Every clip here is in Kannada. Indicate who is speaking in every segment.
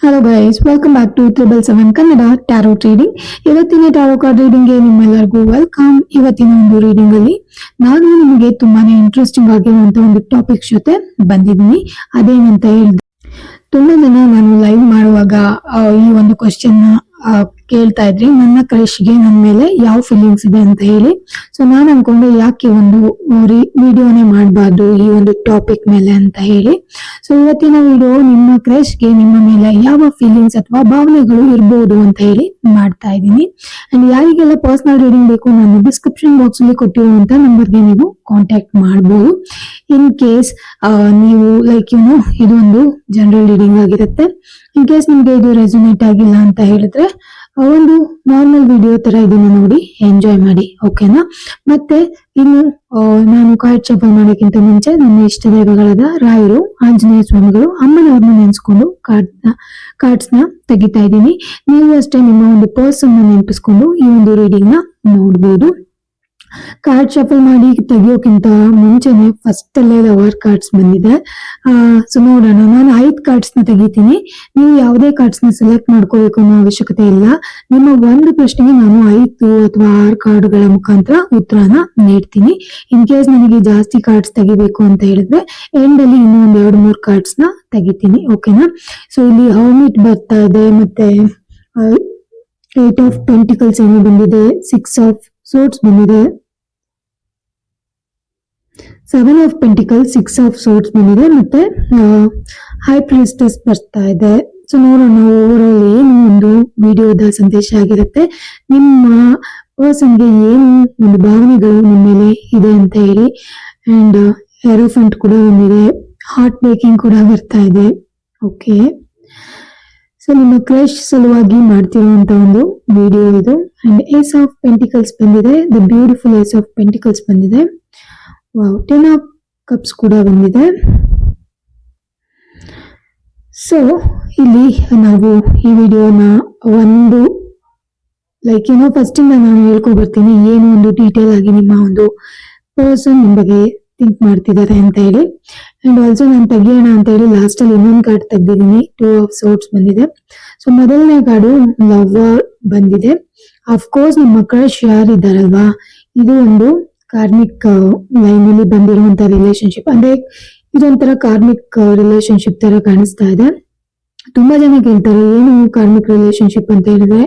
Speaker 1: Hello guys welcome back to triple seven Kannada tarot reading ಇವತ್ತಿನ ಟ್ಯಾರೋ ಕಾರ್ಡ್ ರೀಡಿಂಗ್ಗೆ ನಿಮ್ಮೆಲ್ಲರಿಗೂ ವೆಲ್ಕಮ್ ಇವತ್ತಿನ ಒಂದು ರೀಡಿಂಗ್ ಅಲ್ಲಿ ನಾನು ನಿಮಗೆ ತುಂಬಾನೇ ಇಂಟ್ರೆಸ್ಟಿಂಗ್ ಆಗಿರುವಂತ ಒಂದು ಟಾಪಿಕ್ ಜೊತೆ ಬಂದಿದ್ದೀನಿ. ಅದೇನಂತ ಹೇಳಿದ್ರೆ ತುಂಬಾ ಜನ ನಾನು ಲೈವ್ ಮಾಡುವಾಗ ಈ ಒಂದು ಕ್ವಶನ್ ಕೇಳ್ತಾ ಇದ್ರಿ, ನನ್ನ ಕ್ರಶ್ಗೆ ನನ್ನ ಮೇಲೆ ಯಾವ ಫೀಲಿಂಗ್ಸ್ ಇದೆ ಅಂತ ಹೇಳಿ. ಸೊ ನಾನು ಅನ್ಕೊಂಡೆ ಯಾಕೆ ಒಂದು ವಿಡಿಯೋನೇ ಮಾಡಬಾರ್ದು ಈ ಒಂದು ಟಾಪಿಕ್ ಮೇಲೆ ಅಂತ ಹೇಳಿ. ಸೊ ಇವತ್ತಿನ ವಿಡಿಯೋ ನಿಮ್ಮ ಕ್ರಶ್ಗೆ ನಿಮ್ಮ ಮೇಲೆ ಯಾವ ಫೀಲಿಂಗ್ಸ್ ಅಥವಾ ಭಾವನೆಗಳು ಇರಬಹುದು ಅಂತ ಹೇಳಿ ಮಾಡ್ತಾ ಇದ್ದೀನಿ. ಅಂಡ್ ಯಾರಿಗೆಲ್ಲ ಪರ್ಸನಲ್ ರೀಡಿಂಗ್ ಬೇಕು ನಾನು ಡಿಸ್ಕ್ರಿಪ್ಷನ್ ಬಾಕ್ಸ್ ಅಲ್ಲಿ ಕೊಟ್ಟಿರುವಂತ ನಂಬರ್ಗೆ ನೀವು ಕಾಂಟ್ಯಾಕ್ಟ್ ಮಾಡಬಹುದು ಇನ್ ಕೇಸ್ ನೀವು ಲೈಕ್ ಯುನೋ ಇದು ಒಂದು ಜನರಲ್ ರೀಡಿಂಗ್ ಆಗಿರುತ್ತೆ. ಇನ್ ಕೇಸ್ ನಿಮ್ಗೆ ಇದು ರೆಸೊನೇಟ್ ಆಗಿಲ್ಲ ಅಂತ ಹೇಳಿದ್ರೆ ಒಂದು ನಾರ್ಮಲ್ ವಿಡಿಯೋ ತರ ಇದನ್ನ ನೋಡಿ ಎಂಜಾಯ್ ಮಾಡಿ ಓಕೆನಾ ಮತ್ತೆ ಇನ್ನು ನಾನು ಶಫಲ್ ಮಾಡೋಕ್ಕಿಂತ ಮುಂಚೆ ನನ್ನ ಇಷ್ಟ ದೈವಗಳಾದ ರಾಯರು, ಆಂಜನೇಯ ಸ್ವಾಮಿಗಳು, ಅಮ್ಮನವ್ರನ್ನ ನೆನೆಸ್ಕೊಂಡು ಕಾರ್ಡ್ನ ಕಾರ್ಡ್ಸ್ನ ತೆಗಿತಾ ಇದ್ದೀನಿ. ನೀವು ಅಷ್ಟೇ ನಿಮ್ಮ ಒಂದು ಪರ್ಸನ್ ನೆನಪಿಸ್ಕೊಂಡು ಈ ಒಂದು ರೀಡಿಂಗ್ನ ನೋಡ್ಬೋದು. ಕಾರ್ಡ್ ಶಫಲ್ ಮಾಡಿ ತೆಗಿಯೋಕ್ಕಿಂತ ಮುಂಚೆನೆ ಫಸ್ಟ್ ಅಲ್ಲೇ ಲವರ್ ಕಾರ್ಡ್ಸ್ ಬಂದಿದೆ. ಸೊ ನೋಡೋಣ, ನಾನು ಐದ್ ಕಾರ್ಡ್ಸ್ನ ತೆಗಿತೀನಿ. ನೀವು ಯಾವುದೇ ಕಾರ್ಡ್ಸ್ನ ಸೆಲೆಕ್ಟ್ ಮಾಡ್ಕೋಬೇಕು ಅನ್ನೋ ಅವಶ್ಯಕತೆ ಇಲ್ಲ. ನಿಮ್ಮ ಒಂದು ಪ್ರಶ್ನೆಗೆ ನಾನು ಐದು ಅಥವಾ ಆರು ಕಾರ್ಡ್ಗಳ ಮುಖಾಂತರ ಉತ್ತರನ ನೀಡ್ತೀನಿ. ಇನ್ ಕೇಸ್ ನನಗೆ ಜಾಸ್ತಿ ಕಾರ್ಡ್ಸ್ ತೆಗಿಬೇಕು ಅಂತ ಹೇಳಿದ್ರೆ ಎಂಡ್ ಅಲ್ಲಿ ಇನ್ನೂ ಒಂದ್ ಎರಡು ಮೂರು ಕಾರ್ಡ್ಸ್ನ ತೆಗಿತೀನಿ ಓಕೆನಾ ಸೊ ಇಲ್ಲಿ ಹೌಮಿಟ್ ಬರ್ತಾ ಇದೆ ಮತ್ತೆ ಏಟ್ ಆಫ್ ಪೆಂಟಿಕಲ್ಸ್ ಏನೋ ಬಂದಿದೆ ಸಿಕ್ಸ್ ಆಫ್ ಸೋಟ್ಸ್ ಬಂದಿದೆ. Seven of pentacle six of swords ಬಂದಿದೆ ಮತ್ತೆ ಹೈ ಪ್ರಿಸ್ಟಸ್ ಬರ್ತಾ ಇದೆ. ಸೊ ನೋಡೋಣ ಆಲ್ ಏನು ಒಂದು ವಿಡಿಯೋದ ಸಂದೇಶ ಆಗಿರುತ್ತೆ. ನಿಮ್ಮ ಪರ್ಸನ್ಗೆ ಏನು ಒಂದು ಭಾವನೆಗಳು ನಿಮ್ಮ ಮೇಲೆ ಇದೆ ಅಂತ ಹೇಳಿ. ಅಂಡ್ ಏರೋಫೆಂಟ್ ಕೂಡ ಬಂದಿದೆ. ಹಾರ್ಟ್ ಬೇಕಿಂಗ್ ಕೂಡ ಬರ್ತಾ ಇದೆ. ಓಕೆ ಸೊ ನಿಮ್ಮ ಕ್ರಶ್ ಸಲುವಾಗಿ ಮಾಡ್ತಿರುವಂತ ಒಂದು ವಿಡಿಯೋ ಇದು. ಅಂಡ್ ಏಸ್ ಆಫ್ ಪೆಂಟಿಕಲ್ಸ್ ಬಂದಿದೆ. The beautiful ace of pentacles ಬಂದಿದೆ. ವಾವ್ ಟೆನ್ ಆಫ್ ಕಪ್ಸ್ ಕೂಡ ಬಂದಿದೆ. ಸೊ ಇಲ್ಲಿ ನಾವು ಈ ವಿಡಿಯೋನ ಒಂದು ಲೈಕ್ ಏನೋ ಫಸ್ಟ್ ಇಂದ ನಾನು ಹೇಳ್ಕೊಬರ್ತೀನಿ, ಏನು ಒಂದು ಡೀಟೇಲ್ ಆಗಿ ನಿಮ್ಮ ಒಂದು ಪರ್ಸನ್ ನಿಮ್ಮ ಬಗ್ಗೆ ಥಿಂಕ್ ಮಾಡ್ತಿದ್ದಾರೆ ಅಂತ ಹೇಳಿ. ಅಂಡ್ ಆಲ್ಸೋ ನಾನು ತೆಗಿಯೋಣ ಅಂತ ಹೇಳಿ ಲಾಸ್ಟಲ್ಲಿ ಇನ್ನೊಂದು ಕಾರ್ಡ್ ತೆಗ್ದಿದ್ದೀನಿ ಟೂ ಆಫ್ ಸೋಟ್ಸ್ ಬಂದಿದೆ. ಸೊ ಮೊದಲನೇ ಕಾರ್ಡು ಲವರ್ ಬಂದಿದೆ. ಅಫ್ಕೋರ್ಸ್ ನಿಮ್ಮ ಕ್ರಶ್ ಇದ್ದಾರಲ್ವಾ? ಇದು ಒಂದು ಕಾರ್ಮಿಕ್ ಲೈನ್ ಅಲ್ಲಿ ಬಂದಿರುವಂತ ರಿಲೇಶನ್ಶಿಪ್ ಅಂದ್ರೆ ಇದೊಂಥರ ಕಾರ್ಮಿಕ್ ರಿಲೇಶನ್ಶಿಪ್ ತರ ಕಾಣಿಸ್ತಾ ಇದೆ. ತುಂಬಾ ಜನ ಕೇಳ್ತಾರೆ ಏನು ಕಾರ್ಮಿಕ್ ರಿಲೇಶನ್ಶಿಪ್ ಅಂತ ಹೇಳಿದ್ರೆ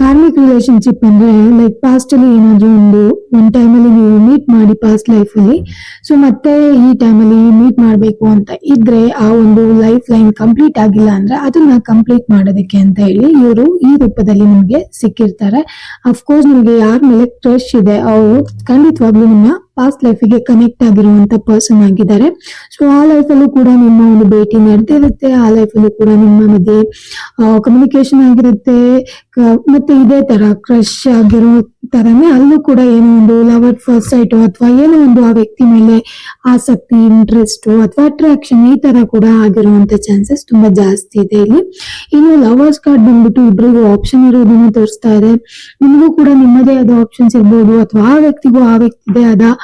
Speaker 1: ಕಾರ್ಮಿಕ್ ರಿಲೇಶನ್ಶಿಪ್ ಅಂದ್ರೆ ಲೈಕ್ ಪಾಸ್ಟ್ ಅಲ್ಲಿ ಏನಾದ್ರು ಒಂದು ಒನ್ ಟೈಮ್ ಅಲ್ಲಿ ನೀವು ಮೀಟ್ ಮಾಡಿ ಪಾಸ್ಟ್ ಲೈಫ್ ಅಲ್ಲಿ ಸೊ ಮತ್ತೆ ಈ ಟೈಮ್ ಅಲ್ಲಿ ಮೀಟ್ ಮಾಡ್ಬೇಕು ಅಂತ ಇದ್ರೆ ಆ ಒಂದು ಲೈಫ್ ಲೈನ್ ಕಂಪ್ಲೀಟ್ ಆಗಿಲ್ಲ ಅಂದ್ರೆ ಅದನ್ನ ಕಂಪ್ಲೀಟ್ ಮಾಡೋದಕ್ಕೆ ಅಂತ ಹೇಳಿ ಇವರು ಈ ರೂಪದಲ್ಲಿ ನಿಮ್ಗೆ ಸಿಕ್ಕಿರ್ತಾರೆ. ಅಫ್ಕೋರ್ಸ್ ನಿಮ್ಗೆ ಯಾರ ಮೇಲೆ ಕ್ರಶ್ ಇದೆ, ಅವರು ಖಂಡಿತವಾಗ್ಲೂ ನಿಮ್ಮ ಪಾಸ್ಟ್ ಲೈಫಿಗೆ ಕನೆಕ್ಟ್ ಆಗಿರುವಂತ ಪರ್ಸನ್ ಆಗಿದ್ದಾರೆ. ಸೊ ಆ ಲೈಫಲ್ಲೂ ಕೂಡ ನಿಮ್ಮ ಒಂದು ಭೇಟಿ ನಡೆದಿರುತ್ತೆ. ಆ ಲೈಫಲ್ಲೂ ಕೂಡ ನಿಮ್ಮ ಮಧ್ಯೆ ಕಮ್ಯುನಿಕೇಶನ್ ಆಗಿರುತ್ತೆ. ಮತ್ತೆ ಇದೇ ತರ ಕ್ರಶ್ ಆಗಿರೋ ತರನೇ ಅಲ್ಲೂ ಕೂಡ ಏನೋ ಒಂದು ಲವ್ ಅಟ್ ಫಸ್ಟ್ ಸೈಟ್ ಅಥವಾ ಏನೋ ಒಂದು ಆ ವ್ಯಕ್ತಿ ಮೇಲೆ ಆಸಕ್ತಿ ಇಂಟ್ರೆಸ್ಟ್ ಅಥವಾ ಅಟ್ರಾಕ್ಷನ್ ಈ ತರ ಕೂಡ ಆಗಿರುವಂತ ಚಾನ್ಸಸ್ ತುಂಬಾ ಜಾಸ್ತಿ ಇದೆ ಇಲ್ಲಿ. ಇನ್ನು ಲವರ್ಸ್ ಕಾರ್ಡ್ ಬಂದ್ಬಿಟ್ಟು ಇಬ್ಬರಿಗೂ ಆಪ್ಷನ್ ಇರೋದನ್ನ ತೋರಿಸ್ತಾ ಇದೆ. ನಿಮಗೂ ಕೂಡ ನಿಮ್ಮದೇ ಆದ ಆಪ್ಷನ್ಸ್ ಇರ್ಬೋದು ಅಥವಾ ಆ ವ್ಯಕ್ತಿಗೂ ಆ ವ್ಯಕ್ತಿದೇ ಆದ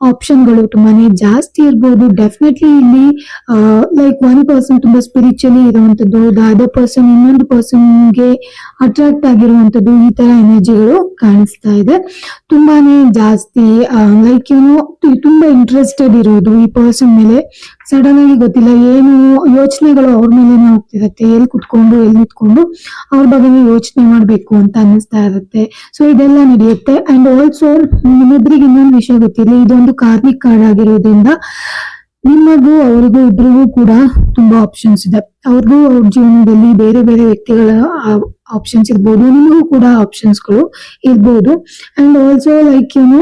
Speaker 1: ಆಪ್ಷನ್ಗಳು ತುಂಬಾನೇ ಜಾಸ್ತಿ ಇರ್ಬೋದು. ಡೆಫಿನೆಟ್ಲಿ ಇಲ್ಲಿ ಲೈಕ್ ಒನ್ ಪರ್ಸನ್ ತುಂಬಾ ಸ್ಪಿರಿಚುಲಿ ಇರುವಂತದ್ದು ದ ಅದರ್ ಪರ್ಸನ್ ಇನ್ನೊಂದು ಪರ್ಸನ್ಗೆ ಅಟ್ರಾಕ್ಟ್ ಆಗಿರುವಂತದ್ದು ಈ ತರ ಎನರ್ಜಿಗಳು ಕಾಣಿಸ್ತಾ ಇದೆ. ತುಂಬಾನೇ ಜಾಸ್ತಿ ಲೈಕ್ ಏನು ತುಂಬಾ ಇಂಟ್ರೆಸ್ಟೆಡ್ ಇರೋದು ಈ ಪರ್ಸನ್ ಮೇಲೆ. ಸಡನ್ ಆಗಿ ಗೊತ್ತಿಲ್ಲ ಏನು ಯೋಚನೆಗಳು ಅವ್ರ ಮೇಲೆನೆ ಹೋಗ್ತಿರತ್ತೆ. ಎಲ್ಲಿ ಕುತ್ಕೊಂಡು, ಎಲ್ಲಿ ನಿಂತ್ಕೊಂಡು ಅವ್ರ ಬಗ್ಗೆ ಯೋಚನೆ ಮಾಡ್ಬೇಕು ಅಂತ ಅನ್ನಿಸ್ತಾ ಇರುತ್ತೆ. ಸೊ ಇದೆಲ್ಲ ನಡೆಯುತ್ತೆ. ಅಂಡ್ ಆಲ್ಸೋ ನಿಮ್ಮಿಬ್ಬರಿಗೆ ಇನ್ನೊಂದು ವಿಷಯ ಗೊತ್ತಿಲ್ಲ ಇದೊಂದು ಕಾರ್ಮಿಕ್ ಕಾರ್ಡ್ ಆಗಿರೋದ್ರಿಂದ ನಿಮಗೂ ಅವ್ರಿಗೂ ಇಬ್ರಿಗೂ ಕೂಡ ತುಂಬಾ ಆಪ್ಷನ್ಸ್ ಇದೆ. ಅವ್ರಿಗೂ ಅವ್ರ ಜೀವನದಲ್ಲಿ ಬೇರೆ ಬೇರೆ ವ್ಯಕ್ತಿಗಳ ಆಪ್ಷನ್ಸ್ ಇರ್ಬೋದು, ನಿಮಗೂ ಕೂಡ ಆಪ್ಷನ್ಸ್ಗಳು ಇರ್ಬೋದು. ಅಂಡ್ ಆಲ್ಸೋ ಲೈಕ್ ಏನು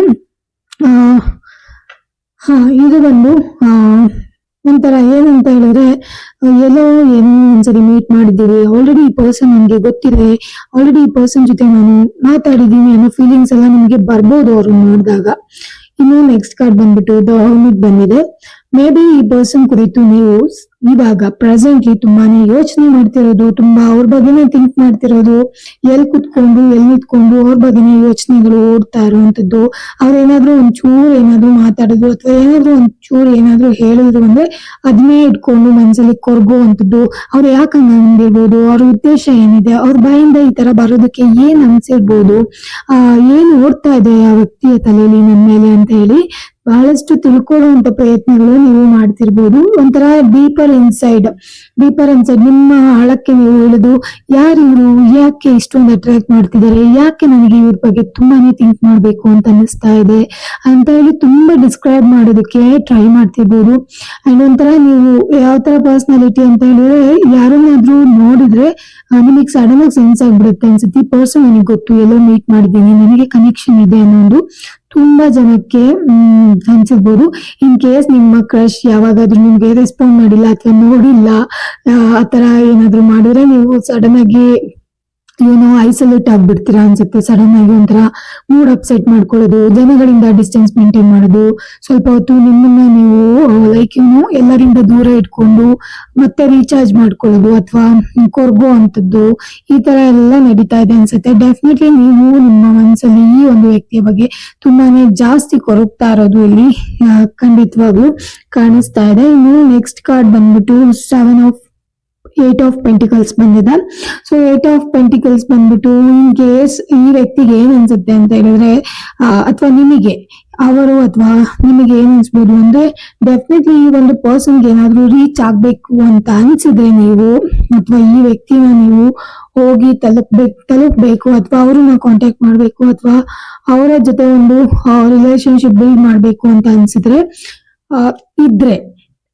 Speaker 1: ಹಾ, ಇದು ಬಂದು ಒಂಥರ ಏನಂತ ಹೇಳಿದ್ರೆ, ಎಲ್ಲೋ ಏನೋ ಒಂದ್ಸರಿ ಮೀಟ್ ಮಾಡಿದ್ದೀವಿ ಆಲ್ರೆಡಿ ಈ ಪರ್ಸನ್ ನನಗೆ ಗೊತ್ತಿದೆ ಆಲ್ರೆಡಿ ಈ ಪರ್ಸನ್ ಜೊತೆ ನಾನು ಮಾತಾಡಿದ್ದೀನಿ ಅನ್ನೋ ಫೀಲಿಂಗ್ಸ್ ಎಲ್ಲ ನಿಮಗೆ ಬರ್ಬೋದು ಅವ್ರನ್ನ ನೋಡಿದಾಗ. ಇನ್ನು ನೆಕ್ಸ್ಟ್ ಕಾರ್ಡ್ ಬಂದ್ಬಿಟ್ಟು ದ ಬಂದಿದೆ. ಮೇ ಬಿ ಈ ಪರ್ಸನ್ ಕುರಿತು ನೀವು ಇವಾಗ ಪ್ರೆಸೆಂಟ್ಲಿ ತುಂಬಾನೇ ಯೋಚನೆ ಮಾಡ್ತಿರೋದು, ತುಂಬಾ ಅವ್ರ ಬಗ್ಗೆನೇ ಥಿಂಕ್ ಮಾಡ್ತಿರೋದು ಎಲ್ಲಿ ಕುತ್ಕೊಂಡು, ಎಲ್ ನಿಂತ್ಕೊಂಡು ಅವ್ರ ಬಗ್ಗೆನೇ ಯೋಚನೆಗಳು ಓಡ್ತಾ ಇರುವಂತದ್ದು. ಅವ್ರೇನಾದ್ರೂ ಒಂಚೂರು ಏನಾದ್ರೂ ಮಾತಾಡಿದ್ರು ಅಥವಾ ಏನಾದ್ರೂ ಒಂಚೂರು ಏನಾದ್ರೂ ಹೇಳಿದ್ರು ಅಂದ್ರೆ ಅದನ್ನೇ ಇಟ್ಕೊಂಡು ಮನ್ಸಲ್ಲಿ ಕೊರ್ಗುವಂಥದ್ದು. ಅವ್ರು ಯಾಕೆ ಹಂಗ ಅಂದಿರ್ಬೋದು? ಅವ್ರ ಉದ್ದೇಶ ಏನಿದೆ? ಅವ್ರ ಬಾಯಿಂದ ಈ ತರ ಬರೋದಕ್ಕೆ ಏನ್ ಅನ್ಸಿರ್ಬೋದು? ಆ, ಏನ್ ಓಡ್ತಾ ಇದೆ ಆ ವ್ಯಕ್ತಿಯ ತಲೆಯಲ್ಲಿ ನನ್ನ ಮೇಲೆ ಅಂತ ಹೇಳಿ ಬಹಳಷ್ಟು ತಿಳ್ಕೊಳ್ಳುವಂತ ಪ್ರಯತ್ನಗಳು ನೀವು ಮಾಡ್ತಿರ್ಬೋದು. ಒಂಥರ ಡೀಪರ್ ಇನ್ಸೈಡ್ ಡೀಪರ್ ಇನ್ಸೈಡ್ ನಿಮ್ಮ ಆಳಕ್ಕೆ ನೀವು ಇಳಿದು ಯಾರು ಯಾಕೆ ಇಷ್ಟೊಂದು ಅಟ್ರಾಕ್ಟ್ ಮಾಡ್ತಿದ್ದಾರೆ ಯಾಕೆ ನನಗೆ ಇವ್ರ ಬಗ್ಗೆ ತುಂಬಾನೇ ಥಿಂಕ್ ಮಾಡ್ಬೇಕು ಅಂತ ಅನಿಸ್ತಾ ಇದೆ ಅಂತ ಹೇಳಿ ತುಂಬಾ ಡಿಸ್ಕ್ರೈಬ್ ಮಾಡೋದಕ್ಕೆ ಟ್ರೈ ಮಾಡ್ತಿರ್ಬೋದು. ಅಂಡ್ ಒಂಥರ ನೀವು ಯಾವ ತರ ಪರ್ಸನಾಲಿಟಿ ಅಂತ ಹೇಳಿದ್ರೆ ಯಾರನ್ನಾದ್ರೂ ನೋಡಿದ್ರೆ ನಿಮಗೆ ಸಡನ್ ಆಗಿ ಸೆನ್ಸ್ ಆಗ್ಬಿಡುತ್ತೆ ಅನ್ಸುತ್ತೆ. ಈ ಪರ್ಸನ್ ನನಗೆ ಗೊತ್ತು, ಎಲ್ಲೋ ಮೀಟ್ ಮಾಡಿದ್ದೀನಿ, ನನಗೆ ಕನೆಕ್ಷನ್ ಇದೆ ಅನ್ನೋದು ತುಂಬಾ ಜನಕ್ಕೆ ಅನ್ಸಿರ್ಬೋದು ಇನ್ ಕೇಸ್ ನಿಮ್ಮ ಕ್ರಶ್ ಯಾವಾಗಾದ್ರೂ ನಿಮ್ಗೆ ರೆಸ್ಪಾಂಡ್ ಮಾಡಿಲ್ಲ ಅಥವಾ ನೋಡಿಲ್ಲ ಆ, ಆ ತರ ಏನಾದ್ರು ಮಾಡಿದ್ರೆ ನೀವು ಸಡನ್ ಆಗಿ ಏನೋ ಐಸೋಲೇಟ್ ಆಗ್ಬಿಡ್ತೀರಾ ಅನ್ಸುತ್ತೆ. ಸಡನ್ ಆಗಿ ಒಂಥರ ಮೂಡ್ ಅಪ್ಸೆಟ್ ಮಾಡ್ಕೊಳ್ಳೋದು, ಜನಗಳಿಂದ ಡಿಸ್ಟೆನ್ಸ್ ಮೇಂಟೈನ್ ಮಾಡೋದು, ಸ್ವಲ್ಪ ಹೊತ್ತು ನಿಮ್ಮನ್ನ ನೀವು ಲೈಕ್ ಏನು ಎಲ್ಲರಿಂದ ದೂರ ಇಟ್ಕೊಂಡು ಮತ್ತೆ ರೀಚಾರ್ಜ್ ಮಾಡ್ಕೊಳ್ಳೋದು ಅಥವಾ ಕೊರ್ಗೋ ಅಂತದ್ದು ಈ ತರ ಎಲ್ಲ ನಡೀತಾ ಇದೆ ಅನ್ಸುತ್ತೆ. ಡೆಫಿನೆಟ್ಲಿ ನೀವು ನಿಮ್ಮ ಮನಸ್ಸಲ್ಲಿ ಈ ಒಂದು ವ್ಯಕ್ತಿಯ ಬಗ್ಗೆ ತುಂಬಾನೇ ಜಾಸ್ತಿ ಕೊರಗ್ತಾ ಇರೋದು ಇಲ್ಲಿ ಖಂಡಿತವಾಗ್ಲೂ ಕಾಣಿಸ್ತಾ ಇದೆ. ಇನ್ನು ನೆಕ್ಸ್ಟ್ ಕಾರ್ಡ್ ಬಂದ್ಬಿಟ್ಟು seven of eight of pentacles ಬಂದಿದೆ. ಸೊ ಏಟ್ ಆಫ್ ಪೆಂಟಿಕಲ್ಸ್ ಬಂದ್ಬಿಟ್ಟು ಇನ್ ಕೇಸ್ ಈ ವ್ಯಕ್ತಿಗೆ ಏನ್ ಅನ್ಸುತ್ತೆ ಅಂತ ಹೇಳಿದ್ರೆ ಅಥವಾ ನಿಮಗೆ, ಅವರು ಅಥವಾ ನಿಮಗೆ ಏನ್ ಅನ್ಸ್ಬೋದು ಅಂದ್ರೆ ಡೆಫಿನೆಟ್ಲಿ ಈ ಒಂದು ಪರ್ಸನ್ಗೆ ಏನಾದ್ರೂ ರೀಚ್ ಆಗ್ಬೇಕು ಅಂತ ಅನ್ಸಿದ್ರೆ ನೀವು, ಅಥವಾ ಈ ವ್ಯಕ್ತಿನ ನೀವು ಹೋಗಿ ತಲುಪ್ಬೇಕು ತಲುಪ್ಬೇಕು, ಅಥವಾ ಅವ್ರನ್ನ ಕಾಂಟ್ಯಾಕ್ಟ್ ಮಾಡ್ಬೇಕು, ಅಥವಾ ಅವರ ಜೊತೆ ಒಂದು ರಿಲೇಶನ್ಶಿಪ್ ಬಿಲ್ಡ್ ಮಾಡ್ಬೇಕು ಅಂತ ಅನ್ಸಿದ್ರೆ ಇದ್ರೆ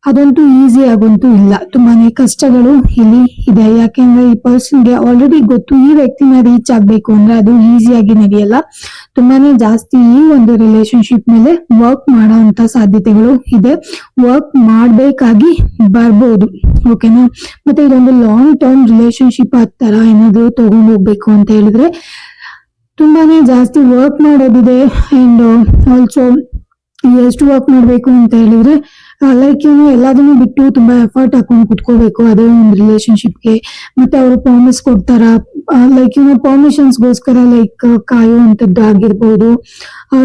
Speaker 1: ಅದಂತೂ ಈಸಿ ಆಗಂತೂ ಇಲ್ಲ. ತುಂಬಾನೇ ಕಷ್ಟಗಳು ಇಲ್ಲಿ ಇದೆ. ಯಾಕೆಂದ್ರೆ ಈ ಪರ್ಸನ್ಗೆ ಆಲ್ರೆಡಿ ಗೊತ್ತು ಈ ವ್ಯಕ್ತಿನ ರೀಚ್ ಆಗ್ಬೇಕು ಅಂದ್ರೆ ಅದು ಈಸಿಯಾಗಿ ನಡೆಯಲ್ಲ. ತುಂಬಾನೇ ಜಾಸ್ತಿ ಈ ಒಂದು ರಿಲೇಶನ್ಶಿಪ್ ಮೇಲೆ ವರ್ಕ್ ಮಾಡೋಂತ ಸಾಧ್ಯತೆಗಳು ಇದೆ. ವರ್ಕ್ ಮಾಡ್ಬೇಕಾಗಿ ಬರ್ಬೋದು. ಓಕೆನಾ ಮತ್ತೆ ಇದೊಂದು ಲಾಂಗ್ ಟರ್ಮ್ ರಿಲೇಶನ್ಶಿಪ್ ಆ ತರ ಏನಾದ್ರು ತಗೊಂಡು ಹೋಗ್ಬೇಕು ಅಂತ ಹೇಳಿದ್ರೆ ತುಂಬಾನೇ ಜಾಸ್ತಿ ವರ್ಕ್ ಮಾಡೋದಿದೆ. ಅಂಡ್ ಆಲ್ಸೋ ಎಷ್ಟು ವರ್ಕ್ ಮಾಡ್ಬೇಕು ಅಂತ ಹೇಳಿದ್ರೆ ಲೈಕ್ ಏನು ಎಲ್ಲದನ್ನು ಬಿಟ್ಟು ತುಂಬಾ ಎಫರ್ಟ್ ಹಾಕೊಂಡು ಕುತ್ಕೋಬೇಕು, ಅದೇ ಒಂದು ರಿಲೇಶನ್ಶಿಪ್ಗೆ ಮತ್ತೆ ಅವರು ಪ್ರಾಮಿಸ್ ಕೊಡ್ತಾರ. ಲೈಕ್ ಏನೋ ಪರ್ಮಿಷನ್ಸ್ಗೋಸ್ಕರ ಲೈಕ್ ಕಾಯುವಂಥದ್ದು ಆಗಿರ್ಬೋದು.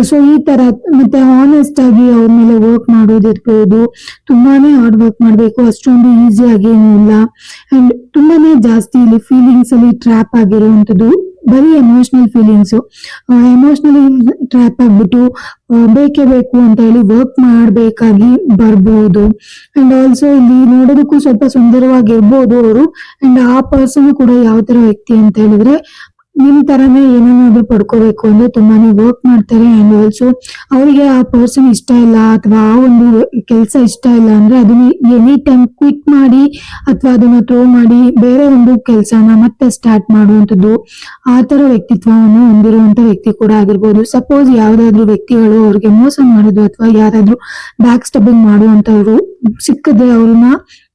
Speaker 1: ಸೊ ಈ ತರ, ಮತ್ತೆ ಆನೆಸ್ಟ್ ಆಗಿ ಅವ್ರ ಮೇಲೆ ವರ್ಕ್ ಮಾಡೋದಿರ್ಬೋದು. ತುಂಬಾನೇ ಹಾರ್ಡ್ ವರ್ಕ್ ಮಾಡಬೇಕು. ಅಷ್ಟೊಂದು ಈಸಿ ಆಗಿ ಏನೂ ಇಲ್ಲ. ಅಂಡ್ ತುಂಬಾನೇ ಜಾಸ್ತಿ ಇಲ್ಲಿ ಫೀಲಿಂಗ್ಸ್ ಅಲ್ಲಿ ಟ್ರ್ಯಾಪ್ ಆಗಿರುವಂತದ್ದು ಬರೀ ಎಮೋಷನಲ್ ಫೀಲಿಂಗ್ಸ್ ಎಮೋಷ್ನಲಿ ಟ್ರ್ಯಾಪ್ ಆಗ್ಬಿಟ್ಟು ಬೇಕೇ ಬೇಕು ಅಂತ ಹೇಳಿ ವರ್ಕ್ ಮಾಡಬೇಕಾಗಿ ಬರ್ಬೋದು. ಅಂಡ್ ಆಲ್ಸೋ ಇಲ್ಲಿ ನೋಡೋದಕ್ಕೂ ಸ್ವಲ್ಪ ಸುಂದರವಾಗಿರ್ಬೋದು ಅವರು. ಅಂಡ್ ಆ ಪರ್ಸನ್ ಕೂಡ ಯಾವ ತರ ವ್ಯಕ್ತಿ ಅಂತ ಹೇಳಿದ್ರೆ ನಿಮ್ ತರನೇ ಏನನ್ನಾದ್ರೂ ಪಡ್ಕೋಬೇಕು ಅಂದ್ರೆ ತುಂಬಾನೇ ವರ್ಕ್ ಮಾಡ್ತಾರೆ ಅಂಡ್ ಆಲ್ಸೋ ಅವರಿಗೆ ಆ ಪರ್ಸನ್ ಇಷ್ಟ ಇಲ್ಲ ಅಥವಾ ಆ ಒಂದು ಕೆಲಸ ಇಷ್ಟ ಇಲ್ಲ ಅಂದ್ರೆ ಅದನ್ನ ಎನಿ ಟೈಮ್ ಕ್ವಿಟ್ ಮಾಡಿ ಅಥವಾ ಅದನ್ನ ಥ್ರೋ ಮಾಡಿ ಬೇರೆ ಒಂದು ಕೆಲಸನ ಮತ್ತೆ ಸ್ಟಾರ್ಟ್ ಮಾಡುವಂಥದ್ದು ಆ ತರ ವ್ಯಕ್ತಿತ್ವವನ್ನು ಹೊಂದಿರುವಂತ ವ್ಯಕ್ತಿ ಕೂಡ ಆಗಿರ್ಬೋದು. ಸಪೋಸ್ ಯಾವ್ದಾದ್ರು ವ್ಯಕ್ತಿಗಳು ಅವ್ರಿಗೆ ಮೋಸ ಮಾಡೋದು ಅಥವಾ ಯಾರಾದ್ರೂ ಬ್ಯಾಕ್ ಸ್ಟಬಿಂಗ್ ಮಾಡುವಂತವ್ರು ಸಿಕ್ಕದೆ ಅವ್ರನ್ನ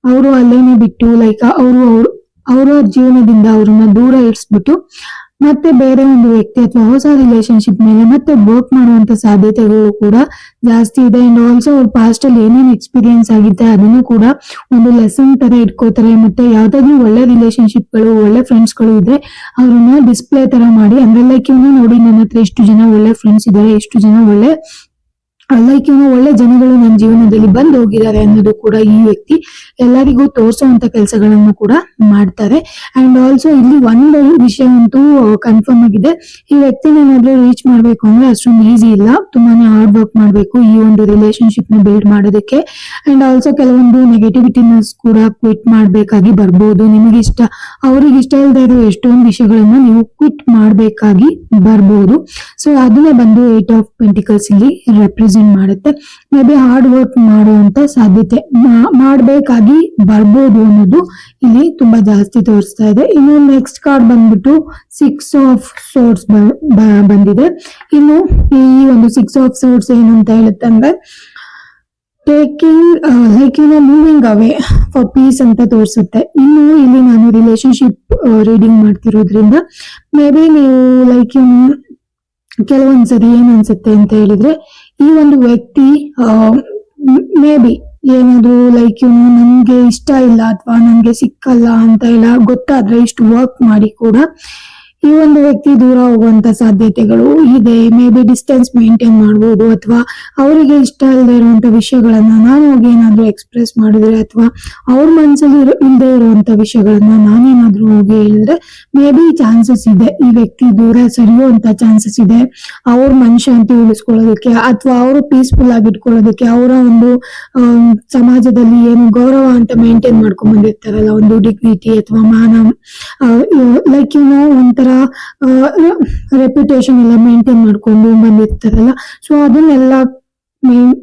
Speaker 1: ಅವರು ಅಲ್ಲೇನೆ ಬಿಟ್ಟು ಲೈಕ್ ಅವರು ಅವ್ರು, ಅವರ ಜೀವನದಿಂದ ಅವ್ರನ್ನ ದೂರ ಇರಿಸ್ಬಿಟ್ಟು ಮತ್ತೆ ಬೇರೆ ಒಂದು ವ್ಯಕ್ತಿ ಅಥವಾ ಹೊಸ ರಿಲೇಶನ್ಶಿಪ್ ಮೇಲೆ ಮತ್ತೆ ಬೋಟ್ ಮಾಡುವಂತ ಸಾಧ್ಯತೆಗಳು ಕೂಡ ಜಾಸ್ತಿ ಇದೆ. ಅಂಡ್ ಆಲ್ಸೋ ಅವ್ರ ಪಾಸ್ಟ್ ಅಲ್ಲಿ ಏನೇನು ಎಕ್ಸ್ಪೀರಿಯನ್ಸ್ ಆಗಿದೆ ಅದನ್ನು ಕೂಡ ಒಂದು ಲೆಸನ್ ತರ ಇಟ್ಕೋತಾರೆ. ಮತ್ತೆ ಯಾವ್ದಾದ್ರು ಒಳ್ಳೆ ರಿಲೇಶನ್ಶಿಪ್ಗಳು ಒಳ್ಳೆ ಫ್ರೆಂಡ್ಸ್ಗಳು ಇದ್ರೆ ಅವ್ರನ್ನ ಡಿಸ್ಪ್ಲೇ ತರ ಮಾಡಿ ಅಂದ್ರೆ ಲೈಕ್ ಇವನು ನೋಡಿ, ನನ್ನ ಹತ್ರ ಎಷ್ಟು ಜನ ಒಳ್ಳೆ ಫ್ರೆಂಡ್ಸ್ ಇದ್ದಾರೆ ಎಷ್ಟು ಜನ ಒಳ್ಳೆ ಲೈಕ್ ಏನೋ ಒಳ್ಳೆ ಜನಗಳು ನನ್ನ ಜೀವನದಲ್ಲಿ ಬಂದು ಹೋಗಿದ್ದಾರೆ ಅನ್ನೋದು ಕೂಡ ಈ ವ್ಯಕ್ತಿ ಎಲ್ಲರಿಗೂ ತೋರಿಸುವಂತ ಕೆಲಸಗಳನ್ನು ಕೂಡ ಮಾಡ್ತಾರೆ. ಅಂಡ್ ಆಲ್ಸೋ ಇಲ್ಲಿ ಒಂದು ವಿಷಯ ಅಂತೂ ಕನ್ಫರ್ಮ್ ಆಗಿದೆ. ಈ ವ್ಯಕ್ತಿನ ಏನಾದ್ರೂ ರೀಚ್ ಮಾಡ್ಬೇಕು ಅಂದ್ರೆ ಅಷ್ಟೊಂದು ಈಸಿ ಇಲ್ಲ. ತುಂಬಾನೇ ಹಾರ್ಡ್ ವರ್ಕ್ ಮಾಡ್ಬೇಕು ಈ ಒಂದು ರಿಲೇಶನ್ಶಿಪ್ನ ಬಿಲ್ಡ್ ಮಾಡೋದಕ್ಕೆ. ಅಂಡ್ ಆಲ್ಸೋ ಕೆಲವೊಂದು ನೆಗೆಟಿವಿಟಿನಸ್ ಕೂಡ ಕ್ವಿಟ್ ಮಾಡ್ಬೇಕಾಗಿ ಬರ್ಬೋದು. ನಿಮಗೆ ಇಷ್ಟ ಅವ್ರಿಗೆ ಇಷ್ಟ ಇಲ್ಲದೆ ಇರೋ ಎಷ್ಟೊಂದು ವಿಷಯಗಳನ್ನು ನೀವು ಕ್ವಿಟ್ ಮಾಡ್ಬೇಕಾಗಿ ಬರ್ಬೋದು. ಸೊ ಅದನ್ನ ಬಂದು ಏಟ್ ಆಫ್ ಪೆಂಟಿಕಲ್ಸ್ ಇಲ್ಲಿ ರೆಪ್ರೆಸೆಂಟ್ ಮಾಡುತ್ತೆ? ಮೇ ಬಿ ಹಾರ್ಡ್ ವರ್ಕ್ ಮಾಡುವಂತ ಸಾಧ್ಯತೆ. ಮಾಡಬೇಕಾಗಿ ಬರ್ಬೋದು ಅನ್ನೋದು ಇಲ್ಲಿ ತುಂಬಾ ಜಾಸ್ತಿ ತೋರಿಸ್ತಾ ಇದೆ. ಇನ್ನು ನೆಕ್ಸ್ಟ್ ಕಾರ್ಡ್ ಬಂದ್ಬಿಟ್ಟು ಸಿಕ್ಸ್ ಆಫ್ ಸೋರ್ಸ್ ಬಂದಿದೆ. ಇನ್ನು ಈ ಒಂದು ಸಿಕ್ಸ್ ಆಫ್ ಸೋರ್ಸ್ ಏನು ಅಂತ ಹೇಳುತ್ತೆ ಅಂದ್ರೆ taking like you moving away for peace ಅಂತ ತೋರಿಸುತ್ತೆ. ಇನ್ನು ಇಲ್ಲಿ ನಾನು ರಿಲೇಶನ್ಶಿಪ್ ರೀಡಿಂಗ್ ಮಾಡ್ತಿರೋದ್ರಿಂದ ಮೇ ಬಿ ನೀವು ಲೈಕ್ ಕೆಲವೊಂದ್ಸರಿ ಏನ್ ಅನ್ಸುತ್ತೆ ಅಂತ ಹೇಳಿದ್ರೆ ಈ ಒಂದು ವ್ಯಕ್ತಿ ಮೇ ಬಿ ಏನಾದ್ರು ಲೈಕ್ ಇವನು ನನ್ಗೆ ಇಷ್ಟ ಇಲ್ಲ ಅಥವಾ ನನ್ಗೆ ಸಿಕ್ಕಲ್ಲ ಅಂತ ಎಲ್ಲ ಗೊತ್ತಾದ್ರೆ ಇಷ್ಟು ವರ್ಕ್ ಮಾಡಿ ಕೂಡ ಈ ಒಂದು ವ್ಯಕ್ತಿ ದೂರ ಹೋಗುವಂತ ಸಾಧ್ಯತೆಗಳು ಇದೆ. ಮೇ ಬಿ ಡಿಸ್ಟೆನ್ಸ್ ಮೇಂಟೈನ್ ಮಾಡಬಹುದು ಅಥವಾ ಅವರಿಗೆ ಇಷ್ಟ ಇಲ್ಲದೆ ಇರುವಂತ ವಿಷಯಗಳನ್ನ ನಾನು ಹೋಗಿ ಏನಾದ್ರು ಎಕ್ಸ್ಪ್ರೆಸ್ ಮಾಡಿದ್ರೆ ಅಥವಾ ಅವ್ರ ಮನಸ್ಸಲ್ಲಿ ಇಲ್ಲದೆ ಇರುವಂತ ವಿಷಯಗಳನ್ನ ನಾನೇನಾದ್ರೂ ಹೋಗಿ ಹೇಳಿದ್ರೆ ಮೇ ಬಿ ಚಾನ್ಸಸ್ ಇದೆ. ಈ ವ್ಯಕ್ತಿ ದೂರ ಸರಿಯುವಂತ ಚಾನ್ಸಸ್ ಇದೆ. ಅವ್ರ ಮನಶಾಂತಿ ಉಳಿಸ್ಕೊಳ್ಳೋದಕ್ಕೆ ಅಥವಾ ಅವರು ಪೀಸ್ಫುಲ್ ಆಗಿ ಇಟ್ಕೊಳ್ಳೋದಕ್ಕೆ ಅವರ ಒಂದು ಸಮಾಜದಲ್ಲಿ ಏನು ಗೌರವ ಅಂತ ಮೇಂಟೈನ್ ಮಾಡ್ಕೊಂಡ್ ಬಂದಿರ್ತಾರಲ್ಲ, ಒಂದು ಡಿಗ್ನಿಟಿ ಅಥವಾ ಮಾನ ಲೈಕ್ ಇವ್ನು ಒಂಥರ ರೆಪ್ಯುಟೇಷನ್ ಎಲ್ಲ ಮೇಂಟೈನ್ ಮಾಡ್ಕೊಂಡು ಬಂದಿರ್ತಾರಲ್ಲ. ಸೊ ಅದನ್ನೆಲ್ಲ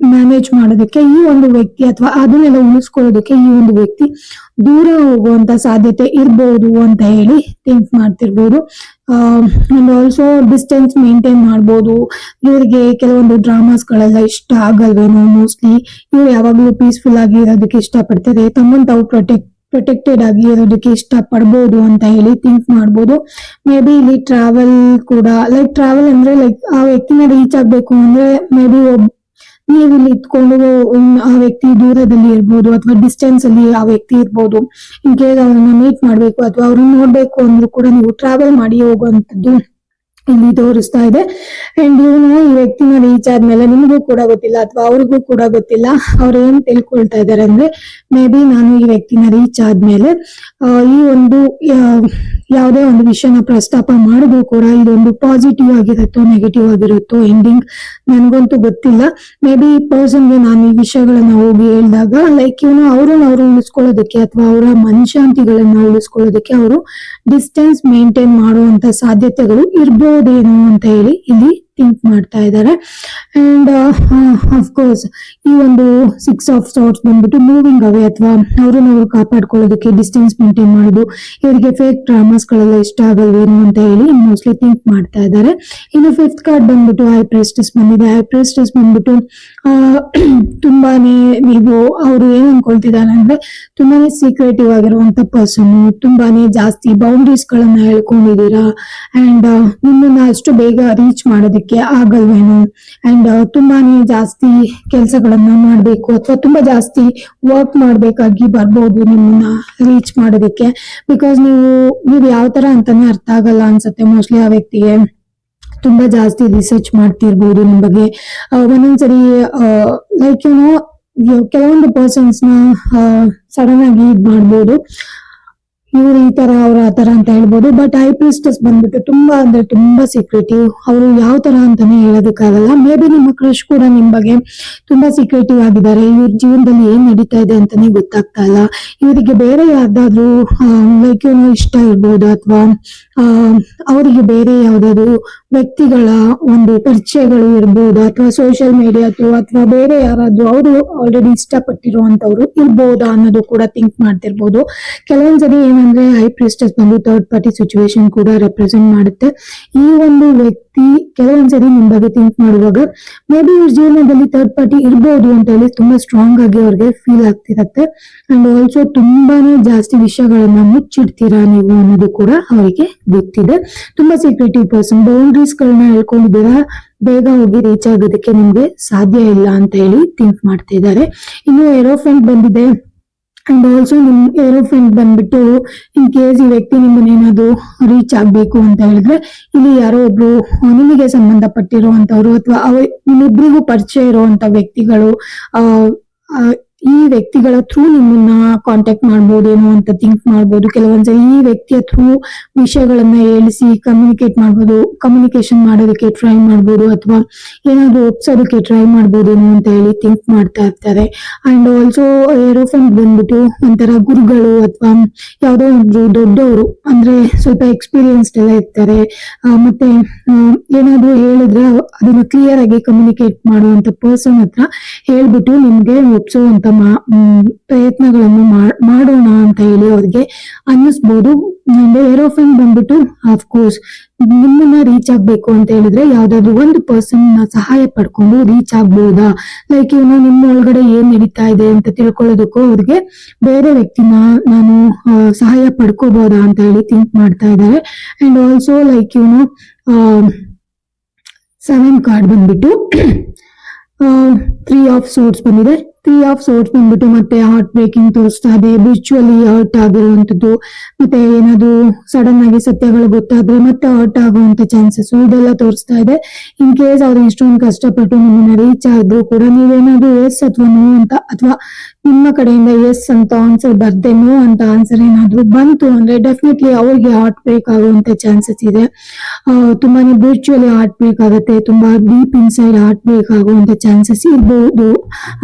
Speaker 1: ಮ್ಯಾನೇಜ್ ಮಾಡೋದಕ್ಕೆ ಈ ಒಂದು ವ್ಯಕ್ತಿ ಅಥವಾ ಅದನ್ನೆಲ್ಲ ಉಳಿಸ್ಕೊಳ್ಳೋದಕ್ಕೆ ಈ ಒಂದು ವ್ಯಕ್ತಿ ದೂರ ಹೋಗುವಂತ ಸಾಧ್ಯತೆ ಇರಬಹುದು ಅಂತ ಹೇಳಿ ಥಿಂಕ್ ಮಾಡ್ತಿರ್ಬೋದು. ಅಂಡ್ ಆಲ್ಸೋ ಡಿಸ್ಟೆನ್ಸ್ ಮೇಂಟೈನ್ ಮಾಡ್ಬೋದು. ಇವರಿಗೆ ಕೆಲವೊಂದು ಡ್ರಾಮಾಸ್ಗಳೆಲ್ಲ ಇಷ್ಟ ಆಗಲ್ವೇನೋ ಮೋಸ್ಟ್ಲಿ ಇವ್ರು ಯಾವಾಗ್ಲೂ ಪೀಸ್ಫುಲ್ ಆಗಿ ಇರೋದಕ್ಕೆ ಇಷ್ಟಪಡ್ತಾರೆ. ತಮ್ಮನ್ ತಾವು ಪ್ರೊಟೆಕ್ಟ್ ಪ್ರೊಟೆಕ್ಟೆಡ್ ಆಗಿ ಇರೋದಕ್ಕೆ ಇಷ್ಟ ಪಡ್ಬೋದು ಅಂತ ಹೇಳಿ ಥಿಂಕ್ ಮಾಡ್ಬೋದು. ಮೇ ಬಿ ಇಲ್ಲಿ ಟ್ರಾವೆಲ್ ಕೂಡ ಲೈಕ್ ಟ್ರಾವೆಲ್ ಅಂದ್ರೆ ಲೈಕ್ ಆ ವ್ಯಕ್ತಿನ ರೀಚ್ ಆಗ್ಬೇಕು ಅಂದ್ರೆ ಮೇ ಬಿ ಒಬ್, ನೀವು ಇಲ್ಲಿ ಇಟ್ಕೊಂಡು ಆ ವ್ಯಕ್ತಿ ದೂರದಲ್ಲಿ ಇರ್ಬೋದು ಅಥವಾ ಡಿಸ್ಟೆನ್ಸ್ ಅಲ್ಲಿ ಆ ವ್ಯಕ್ತಿ ಇರ್ಬೋದು. ಇನ್ ಕೇಸ್ ಅವ್ರನ್ನ ಮೀಟ್ ಮಾಡ್ಬೇಕು ಅಥವಾ ಅವ್ರನ್ನ ನೋಡ್ಬೇಕು ಅಂದ್ರೂ ಕೂಡ ನೀವು ಟ್ರಾವೆಲ್ ಮಾಡಿ ಹೋಗುವಂತದ್ದು ಇಲ್ಲಿ ತೋರಿಸ್ತಾ ಇದೆ. ಅಂಡ್ ಇವನು ಈ ವ್ಯಕ್ತಿನ ರೀಚ್ ಆದ್ಮೇಲೆ ನಿಮಗೂ ಕೂಡ ಗೊತ್ತಿಲ್ಲ ಅಥವಾ ಅವ್ರಿಗೂ ಕೂಡ ಗೊತ್ತಿಲ್ಲ. ಅವ್ರು ಏನ್ ತಿಳ್ಕೊಳ್ತಾ ಇದಾರೆ ಅಂದ್ರೆ ಮೇ ಬಿ ನಾನು ಈ ವ್ಯಕ್ತಿನ ರೀಚ್ ಆದ್ಮೇಲೆ ಈ ಒಂದು ಯಾವುದೇ ಒಂದು ವಿಷಯನ ಪ್ರಸ್ತಾಪ ಮಾಡಿದ್ರು ಕೂಡ ಇದೊಂದು ಪಾಸಿಟಿವ್ ಆಗಿರುತ್ತೋ ನೆಗೆಟಿವ್ ಆಗಿರುತ್ತೋ ಎಂಡಿಂಗ್ ನನ್ಗಂತೂ ಗೊತ್ತಿಲ್ಲ. ಮೇ ಬಿ ಈ ಪರ್ಸನ್ಗೆ ನಾನು ಈ ವಿಷಯಗಳನ್ನ ಹೋಗಿ ಹೇಳಿದಾಗ ಲೈಕ್ ಇವನು ಅವ್ರನ್ನ ಅವರು ಉಳಿಸ್ಕೊಳ್ಳೋದಕ್ಕೆ ಅಥವಾ ಅವರ ಮನಶಾಂತಿಗಳನ್ನ ಉಳಿಸ್ಕೊಳ್ಳೋದಕ್ಕೆ ಅವರು ಡಿಸ್ಟೆನ್ಸ್ ಮೇಂಟೈನ್ ಮಾಡುವಂತ ಸಾಧ್ಯತೆಗಳು ಇರ್ಬೋದೇನೋ ಅಂತ ಹೇಳಿ ಇಲ್ಲಿ ಥಿಂಕ್ ಮಾಡ್ತಾ ಇದ್ದಾರೆ. ಅಂಡ್ ಕೋರ್ಸ್ ಈ ಒಂದು ಸಿಕ್ಸ್ ಆಫ್ ಸ್ಟಾರ್ಟ್ಸ್ ಬಂದ್ಬಿಟ್ಟು ಮೂವಿಂಗ್ ಅವೇ ಅಥವಾ ಅವ್ರನ್ನ ಅವ್ರು ಕಾಪಾಡ್ಕೊಳ್ಳೋದಕ್ಕೆ ಡಿಸ್ಟೆನ್ಸ್ ಮೇಂಟೈನ್ ಮಾಡೋದು, ಇವರಿಗೆ ಫೇಕ್ ಡ್ರಾಮಾಸ್ ಗಳೆಲ್ಲ ಇಷ್ಟ ಆಗಲ್ವೇನು ಅಂತ ಹೇಳಿ ಮೋಸ್ಟ್ಲಿ ಥಿಂಕ್ ಮಾಡ್ತಾ ಇದ್ದಾರೆ. ಇನ್ನು ಫಿಫ್ತ್ ಕಾರ್ಡ್ ಬಂದ್ಬಿಟ್ಟು ಹೈ ಪ್ರೆಸ್ಟಸ್ ಬಂದಿದೆ. ಹೈ ಪ್ರೆಸ್ಟಸ್ ಬಂದ್ಬಿಟ್ಟು ತುಂಬಾನೇ ನೀವು ಅವರು ಏನ್ ಅನ್ಕೊಳ್ತಿದ್ದಾರೆ ಅಂದ್ರೆ ತುಂಬಾನೇ ಸೀಕ್ರೆಟಿವ್ ಆಗಿರುವಂತ ಪರ್ಸನ್ ತುಂಬಾನೇ ಜಾಸ್ತಿ ಬೌಂಡ್ರೀಸ್ ಗಳನ್ನ ಹೇಳ್ಕೊಂಡಿದ್ದೀರಾ? ಅಂಡ್ ನಿಮ್ಮನ್ನ ಅಷ್ಟು ಬೇಗ ರೀಚ್ ಮಾಡೋದಕ್ಕೆ ಆಗಲ್ವೇನೋ? ಅಂಡ್ ತುಂಬಾನೇ ಜಾಸ್ತಿ ಕೆಲಸಗಳನ್ನ ಮಾಡಬೇಕು ಅಥವಾ ತುಂಬಾ ಜಾಸ್ತಿ ವರ್ಕ್ ಮಾಡಬೇಕಾಗಿ ಬರ್ಬೋದು ನಿಮ್ಮನ್ನ ರೀಚ್ ಮಾಡೋದಕ್ಕೆ. ಬಿಕಾಸ್ ನೀವು ನೀವು ಯಾವ ತರ ಅಂತಾನೆ ಅರ್ಥ ಆಗಲ್ಲ ಅನ್ಸುತ್ತೆ. ಮೋಸ್ಟ್ಲಿ ಆ ವ್ಯಕ್ತಿಗೆ ತುಂಬಾ ಜಾಸ್ತಿ ರಿಸರ್ಚ್ ಮಾಡ್ತಿರ್ಬೋದು ನಿಮ್ ಬಗ್ಗೆ. ಆ, ಒಂದೊಂದ್ಸರಿ ಲೈಕ್ ಏನೋ ಕೆಲವೊಂದು ಪರ್ಸನ್ಸ್ನ ಸಡನ್ ಆಗಿ ಇದ್ ಮಾಡ್ಬೋದು. ಇವ್ರು ಈ ತರ, ಅವ್ರ ಆ ತರ ಅಂತ ಹೇಳ್ಬೋದು. ಬಟ್ ಐ ಪ್ರಿಸ್ಟಸ್ ಬಂದ್ಬಿಟ್ಟು ತುಂಬಾ ಅಂದ್ರೆ ತುಂಬಾ ಸೀಕ್ರೆಟಿವ್ ಅವರು ಯಾವ ತರ ಅಂತಾನೆ ಹೇಳೋದಕ್ಕಾಗಲ್ಲ. ಮೇ ಬಿ ನಿಮ್ಮ ಕ್ರಶ್ ಕೂಡ ನಿಮ್ ಬಗ್ಗೆ ತುಂಬಾ ಸೀಕ್ರೆಟಿವ್ ಆಗಿದ್ದಾರೆ. ಇವ್ರ ಜೀವನದಲ್ಲಿ ಏನ್ ನಡೀತಾ ಇದೆ ಅಂತಾನೆ ಗೊತ್ತಾಗ್ತಾ ಇಲ್ಲ. ಇವರಿಗೆ ಬೇರೆ ಯಾರ್ದಾದ್ರು ಲೈಕ್ ಏನೋ ಇಷ್ಟ ಇರ್ಬೋದು ಅಥವಾ ಅವರಿಗೆ ಬೇರೆ ಯಾವುದಾದ್ರು ವ್ಯಕ್ತಿಗಳ ಒಂದು ಪರಿಚಯಗಳು ಇರ್ಬೋದು, ಅಥವಾ ಸೋಷಿಯಲ್ ಮೀಡಿಯಾ ಅಥವಾ ಬೇರೆ ಯಾರಾದ್ರೂ ಅವರು ಆಲ್ರೆಡಿ ಇಷ್ಟಪಟ್ಟಿರುವಂತವ್ರು ಇರ್ಬೋದಾ ಅನ್ನೋದು ಕೂಡ ಥಿಂಕ್ ಮಾಡ್ತಿರ್ಬೋದು. ಕೆಲವೊಂದ್ಸರಿ ಏನಂದ್ರೆ ಹೈ ಪ್ರಿಸ್ಟಸ್ ಬಂದು ಥರ್ಡ್ ಪಾರ್ಟಿ ಸಿಚುವೇಶನ್ ಕೂಡ ರೆಪ್ರೆಸೆಂಟ್ ಮಾಡುತ್ತೆ. ಈ ಒಂದು ವ್ಯಕ್ತಿ ಕೆಲವೊಂದ್ಸರಿ ನಿಮ್ ಬಗ್ಗೆ ಥಿಂಕ್ ಮಾಡುವಾಗ ಮೇ ಬಿ ಇವ್ರ ಜೀವನದಲ್ಲಿ ಥರ್ಡ್ ಪಾರ್ಟಿ ಇರ್ಬೋದು ಅಂತ ಹೇಳಿ ತುಂಬಾ ಸ್ಟ್ರಾಂಗ್ ಆಗಿ ಅವ್ರಿಗೆ ಫೀಲ್ ಆಗ್ತಿರತ್ತೆ. ಅಂಡ್ ಆಲ್ಸೋ ತುಂಬಾನೇ ಜಾಸ್ತಿ ವಿಷಯಗಳನ್ನ ಮುಚ್ಚಿಡ್ತೀರಾ ನೀವು ಅನ್ನೋದು ಕೂಡ ಅವರಿಗೆ ಗೊತ್ತಿದೆ. ತುಂಬಾ ಸೆಕ್ಯೂರಿಟಿ ಪರ್ಸನ್ ಬೌಂಡ್ರೀಸ್ ಗಳನ್ನ ಹೇಳ್ಕೊಂಡಿದ್ದೀರಾ? ಬೇಗ ಹೋಗಿ ರೀಚ್ ಆಗೋದಕ್ಕೆ ನಿಮ್ಗೆ ಸಾಧ್ಯ ಇಲ್ಲ ಅಂತ ಹೇಳಿ ಥಿಂಕ್ ಮಾಡ್ತಾ ಇದ್ದಾರೆ. ಇನ್ನು ಏರೋಫೆಂಟ್ ಬಂದಿದೆ. ಅಂಡ್ ಆಲ್ಸೋ ನಿಮ್ ಏರೋಫೆಂಟ್ ಬಂದ್ಬಿಟ್ಟು ಇನ್ ಕೇಸ್ ಈ ವ್ಯಕ್ತಿ ನಿಮ್ಮನ್ನ ಏನಾದ್ರು ರೀಚ್ ಆಗ್ಬೇಕು ಅಂತ ಹೇಳಿದ್ರೆ ಇಲ್ಲಿ ಯಾರೋ ಒಬ್ರು ನಿಮಗೆ ಸಂಬಂಧಪಟ್ಟಿರುವಂತವ್ರು ಅಥವಾ ಅವ ನಿಮ್ಮಿಬ್ರಿಗೂ ಪರಿಚಯ ಇರುವಂತ ವ್ಯಕ್ತಿಗಳು ಆ, ಈ ವ್ಯಕ್ತಿಗಳ ಥ್ರೂ ನಿಮ್ಮನ್ನ ಕಾಂಟ್ಯಾಕ್ಟ್ ಮಾಡ್ಬೋದೇನೋ ಅಂತ ಥಿಂಕ್ ಮಾಡ್ಬೋದು. ಕೆಲವೊಂದ್ಸರಿ ಈ ವ್ಯಕ್ತಿಯ ಥ್ರೂ ವಿಷಯಗಳನ್ನ ಹೇಳಿಸಿ ಕಮ್ಯುನಿಕೇಟ್ ಮಾಡ್ಬೋದು ಕಮ್ಯುನಿಕೇಶನ್ ಮಾಡೋದಕ್ಕೆ ಟ್ರೈ ಮಾಡ್ಬೋದು, ಅಥವಾ ಏನಾದ್ರು ಒಪ್ಸೋದಕ್ಕೆ ಟ್ರೈ ಮಾಡ್ಬೋದೇನೋ ಅಂತ ಹೇಳಿ ಥಿಂಕ್ ಮಾಡ್ತಾ ಇರ್ತಾರೆ. ಅಂಡ್ ಆಲ್ಸೋ ಏರೋಫೆಂಟ್ ಬಂದ್ಬಿಟ್ಟು ಒಂಥರ ಗುರುಗಳು ಅಥವಾ ಯಾವುದೋ ಒಂದು ದೊಡ್ಡವರು, ಅಂದ್ರೆ ಸ್ವಲ್ಪ ಎಕ್ಸ್ಪೀರಿಯನ್ಸ್ಡ್ ಎಲ್ಲ ಇರ್ತಾರೆ. ಮತ್ತೆ ಏನಾದ್ರು ಹೇಳಿದ್ರೆ ಅದನ್ನ ಕ್ಲಿಯರ್ ಆಗಿ ಕಮ್ಯುನಿಕೇಟ್ ಮಾಡುವಂತ ಪರ್ಸನ್ ಹತ್ರ ಹೇಳ್ಬಿಟ್ಟು ನಿಮ್ಗೆ ಒಪ್ಸೋ ಮಾ- ಮ್, ಪ್ರಯತ್ನಗಳನ್ನು ಮಾಡೋಣ ಅಂತ ಹೇಳಿ ಅವ್ರಿಗೆ ಅನ್ನಿಸ್ಬೋದು. ಏರೋಫೆನ್ ಬಂದ್ಬಿಟ್ಟು ಕೋರ್ಸ್ ನಿಮ್ಮನ್ನ ರೀಚ್ ಆಗ್ಬೇಕು ಅಂತ ಹೇಳಿದ್ರೆ ಯಾವ್ದಾದ್ರು ಒಂದು ಪರ್ಸನ್ನ ಸಹಾಯ ಪಡ್ಕೊಂಡು ರೀಚ್ ಆಗ್ಬೋದಾ? ಲೈಕ್ ಇವನು ನಿಮ್ಮ ಒಳಗಡೆ ಏನ್ ನಡೀತಾ ಇದೆ ಅಂತ ತಿಳ್ಕೊಳ್ಳೋದಕ್ಕೂ ಅವ್ರಿಗೆ ಬೇರೆ ವ್ಯಕ್ತಿನ ನಾನು ಸಹಾಯ ಪಡ್ಕೋಬಹುದಾ ಅಂತ ಹೇಳಿ ಥಿಂಕ್ ಮಾಡ್ತಾ ಇದ್ದಾರೆ. ಅಂಡ್ ಆಲ್ಸೋ ಲೈಕ್ ಇವನು ಸೆವೆನ್ ಕಾರ್ಡ್ ಬಂದ್ಬಿಟ್ಟು ತ್ರೀ ಆಫ್ ಸೋರ್ಸ್ ಬಂದಿದೆ. ತ್ರೀ ಆಫ್ ಸೋರ್ಸ್ ಬಂದ್ಬಿಟ್ಟು ಮತ್ತೆ ಹಾರ್ಟ್ ಬ್ರೇಕಿಂಗ್ ತೋರಿಸ್ತಾ ಇದೆ ವಿಚುವಲಿ ಹರ್ಟ್ ಆಗಿರುವಂತದ್ದು ಮತ್ತೆ ಏನಾದ್ರು ಸಡನ್ ಆಗಿ ಸತ್ಯಗಳು ಗೊತ್ತಾದ್ರೆ ಮತ್ತೆ ಹರ್ಟ್ ಆಗುವಂತ ಚಾನ್ಸಸ್ ಇದೆಲ್ಲ ತೋರಿಸ್ತಾ ಇದೆ. ಇನ್ ಕೇಸ್ ಅವ್ರು ಇಷ್ಟೊಂದು ಕಷ್ಟಪಟ್ಟು ನಿಮ್ಮನ್ನ ರೀಚ್ ಆದ್ರೂ ಕೂಡ ನೀವೇನಾದ್ರು ಎಸ್ ಅಥವಾ ನೋ ಅಂತ ಅಥವಾ ನಿಮ್ಮ ಕಡೆಯಿಂದ ಎಸ್ ಅಂತ ಆನ್ಸರ್ ಬರ್ದೆ ನೋ ಅಂತ ಆನ್ಸರ್ ಏನಾದ್ರು ಬಂತು ಅಂದ್ರೆ ಡೆಫಿನೆಟ್ಲಿ ಅವ್ರಿಗೆ ಹಾರ್ಟ್ ಬ್ರೇಕ್ ಆಗುವಂತ ಚಾನ್ಸಸ್ ಇದೆ. ತುಂಬಾನೇ ವಿರ್ಚುವಲಿ ಹಾರ್ಟ್ ಬ್ರೇಕ್ ಆಗುತ್ತೆ, ತುಂಬಾ ಡೀಪ್ ಇನ್ಸೈಡ್ ಹಾರ್ಟ್ ಬ್ರೇಕ್ ಆಗುವಂತ ಚಾನ್ಸಸ್ ಇರ್ಬಹುದು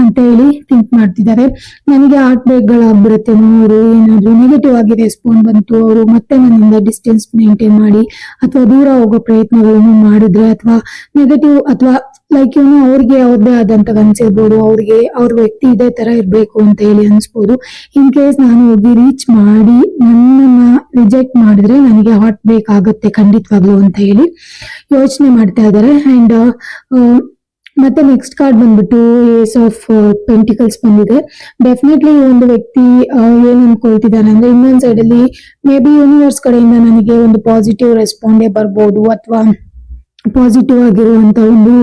Speaker 1: ಅಂತ ಹೇಳಿ ಥಿಂಕ್ ಮಾಡ್ತಿದ್ದಾರೆ. ನನಗೆ ಹಾರ್ಟ್ ಗಳಾಗ್ಬಿಡುತ್ತೆ ಅವರು ಏನಾದ್ರು ನೆಗೆಟಿವ್ ಆಗಿ ರೆಸ್ಪಾಂಡ್ ಬಂತು, ಅವರು ಮತ್ತೆ ನನ್ನಿಂದ ಡಿಸ್ಟೆನ್ಸ್ ಮೇಂಟೈನ್ ಮಾಡಿ, ಅಥವಾ ದೂರ ಹೋಗೋ ಪ್ರಯತ್ನಗಳನ್ನು ಮಾಡಿದ್ರೆ, ಅಥವಾ ನೆಗೆಟಿವ್ ಅಥವಾ ಲೈಕ್ ಏನು ಅವ್ರಿಗೆ ಅವ್ರದ್ದೇ ಆದಂತ ಅನ್ಸಿರ್ಬೋದು ಅವ್ರಿಗೆ ಅವ್ರ ವ್ಯಕ್ತಿ ಇದೇ ತರ ಇರ್ಬೇಕು ಅಂತ ಹೇಳಿ ಅನ್ಸ್ಬೋದು. ಇನ್ ಕೇಸ್ ನಾನು ಹೋಗಿ ರೀಚ್ ಮಾಡಿ, ನನ್ನನ್ನ ರಿಜೆಕ್ಟ್ ಮಾಡಿದ್ರೆ ನನಗೆ ಹಾರ್ಟ್ ಬ್ರೇಕ್ ಆಗುತ್ತೆ ಖಂಡಿತವಾಗ್ಲು ಅಂತ ಹೇಳಿ ಯೋಚನೆ ಮಾಡ್ತಾ ಇದ್ದಾರೆ. ಅಂಡ್ ಮತ್ತೆ ನೆಕ್ಸ್ಟ್ ಕಾರ್ಡ್ ಬಂದ್ಬಿಟ್ಟು ಏಸ್ ಆಫ್ ಪೆಂಟಿಕಲ್ಸ್ ಬಂದಿದೆ. ಡೆಫಿನೆಟ್ಲಿ ಒಂದು ವ್ಯಕ್ತಿ ಏನ್ ಅನ್ಕೊಳ್ತಿದ್ದಾನೆ ಅಂದ್ರೆ ಇನ್ನೊಂದ್ ಸೈಡ್ ಅಲ್ಲಿ ಮೇ ಬಿ ಯೂನಿವರ್ಸ್ ಕಡೆಯಿಂದ ನನಗೆ ಒಂದು ಪಾಸಿಟಿವ್ ರೆಸ್ಪಾಂಡೇ ಬರ್ಬೋದು ಅಥವಾ ಪಾಸಿಟಿವ್ ಆಗಿರುವಂತ ಒಂದು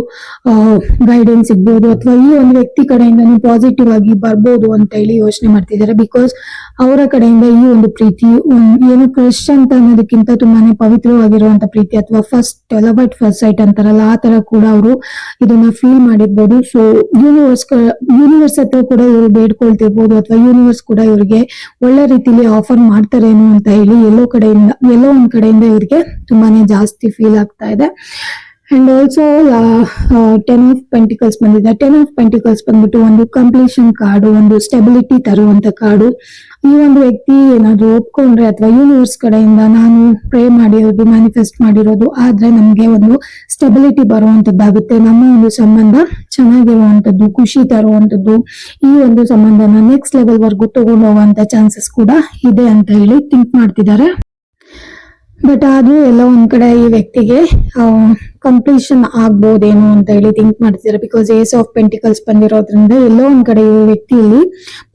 Speaker 1: ಗೈಡೆನ್ಸ್ ಸಿಗ್ಬೋದು ಅಥವಾ ಈ ಒಂದು ವ್ಯಕ್ತಿ ಕಡೆಯಿಂದನೂ ಪಾಸಿಟಿವ್ ಆಗಿ ಬರ್ಬೋದು ಅಂತ ಹೇಳಿ ಯೋಚನೆ ಮಾಡ್ತಿದ್ದಾರೆ? ಬಿಕಾಸ್ ಅವರ ಕಡೆಯಿಂದ ಈ ಒಂದು ಪ್ರೀತಿ ಏನು ಕ್ರಶ್ ಅಂತ ಅನ್ನೋದಕ್ಕಿಂತ ತುಂಬಾನೇ ಪವಿತ್ರವಾಗಿರುವಂತ ಪ್ರೀತಿ ಅಥವಾ first love at first sight ಅಂತಾರಲ್ಲ, ಆ ತರ ಕೂಡ ಅವರು ಇದನ್ನ ಫೀಲ್ ಮಾಡಿರ್ಬೋದು. ಸೊ ಯೂನಿವರ್ಸ್ ಯೂನಿವರ್ಸ್ ಹತ್ರ ಕೂಡ ಇವರು ಬೇಡ್ಕೊಳ್ತಿರ್ಬೋದು ಅಥವಾ ಯೂನಿವರ್ಸ್ ಕೂಡ ಇವರಿಗೆ ಒಳ್ಳೆ ರೀತಿಲಿ ಆಫರ್ ಮಾಡ್ತಾರೇನು ಅಂತ ಹೇಳಿ ಎಲ್ಲೋ ಕಡೆಯಿಂದ, ಎಲ್ಲೋ ಒಂದ್ ಕಡೆಯಿಂದ ಇವರಿಗೆ ತುಂಬಾನೇ ಜಾಸ್ತಿ ಫೀಲ್ ಆಗ್ತಾ ಇದೆ. And also ten of pentacles ಬಂದಿದೆ. ಟೆನ್ ಆಫ್ ಪೆಂಟಿಕಲ್ಸ್ ಬಂದ್ಬಿಟ್ಟು ಒಂದು ಕಂಪ್ಲೀಷನ್ ಕಾರ್ಡು ಒಂದು ಸ್ಟೆಬಿಲಿಟಿ ತರುವಂತ ಕಾರ್ಡು ಈ ಒಂದು ವ್ಯಕ್ತಿ ಏನಾದ್ರು ಒಪ್ಕೊಂಡ್ರೆ ಅಥವಾ ಯೂನಿವರ್ಸ್ ಕಡೆಯಿಂದ ನಾನು ಪ್ರೇ ಮಾಡಿರೋದು ಮ್ಯಾನಿಫೆಸ್ಟ್ ಮಾಡಿರೋದು, ಆದ್ರೆ ನಮ್ಗೆ ಒಂದು ಸ್ಟೆಬಿಲಿಟಿ ಬರುವಂತದ್ದಾಗುತ್ತೆ. ನಮ್ಮ ಒಂದು ಸಂಬಂಧ ಚೆನ್ನಾಗಿರುವಂತದ್ದು, ಖುಷಿ ತರುವಂತದ್ದು. ಈ ಒಂದು ಸಂಬಂಧನ ನೆಕ್ಸ್ಟ್ ಲೆವೆಲ್ ವರ್ಗೂ ತಗೊಂಡು ಹೋಗುವಂತ ಚಾನ್ಸಸ್ ಕೂಡ ಇದೆ ಅಂತ ಹೇಳಿ ಥಿಂಕ್ ಮಾಡ್ತಿದ್ದಾರೆ. ಬಟ್ ಆದ್ರೂ ಎಲ್ಲ ಒಂದ್ ಕಡೆ ಈ ವ್ಯಕ್ತಿಗೆ ಕಂಪ್ಲೀಷನ್ ಆಗ್ಬೋದೇನೋ ಅಂತ ಹೇಳಿ ಥಿಂಕ್ ಮಾಡ್ತಿದ್ದಾರೆ ಬಿಕಾಸ್ ಏಸ್ ಆಫ್ ಪೆಂಟಿಕಲ್ಸ್ ಬಂದಿರೋದ್ರಿಂದ ಎಲ್ಲೋ ಒಂದ್ ಕಡೆ ಈ ವ್ಯಕ್ತಿಯಲ್ಲಿ